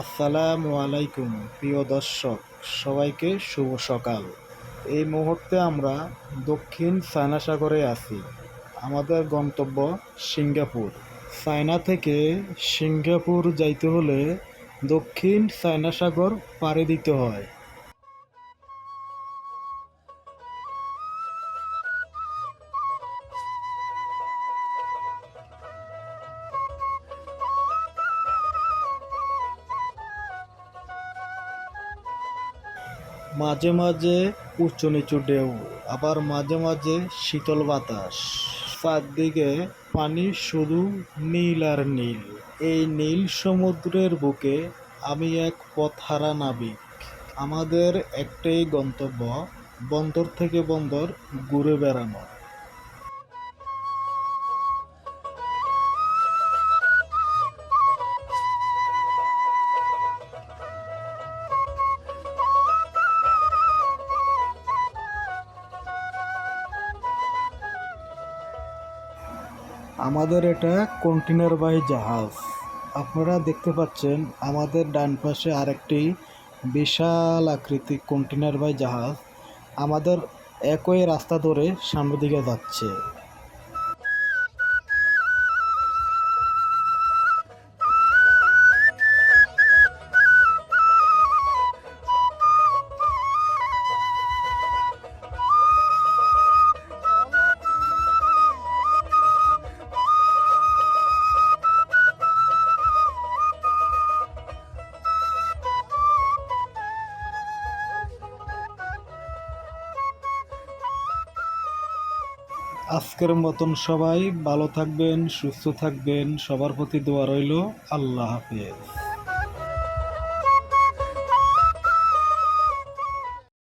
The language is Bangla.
আসসালামু আলাইকুম, প্রিয় দর্শক, সবাইকে শুভ সকাল। এই মুহূর্তে আমরা দক্ষিণ চায়না সাগরে আছি। আমাদের গন্তব্য সিঙ্গাপুর। চায়না থেকে সিঙ্গাপুর যাইতে হলে দক্ষিণ চায়না সাগর পাড়ি দিতে হয়। মাঝে মাঝে উঁচু নিচু ঢেউ, আবার মাঝে মাঝে শীতল বাতাস। চারদিকে পানি শুধু নীল আর নীল। এই নীল সমুদ্রের বুকে আমি এক পথহারা নাবিক। আমাদের একটাই গন্তব্য, বন্দর থেকে বন্দর ঘুরে বেড়ানো। আমাদের এটা কন্টেনারবাহী জাহাজ। আপনারা দেখতে পাচ্ছেন, আমাদের ডান পাশে আরেকটি বিশাল আকৃতি কন্টেনারবাহী জাহাজ। আমাদের একই রাস্তা ধরে সামনের দিকে যাচ্ছে। আজকের মতন সবাই ভালো থাকবেন সুস্থ থাকবেন। সবার প্রতি দোয়া রইল। আল্লাহ হাফেজ।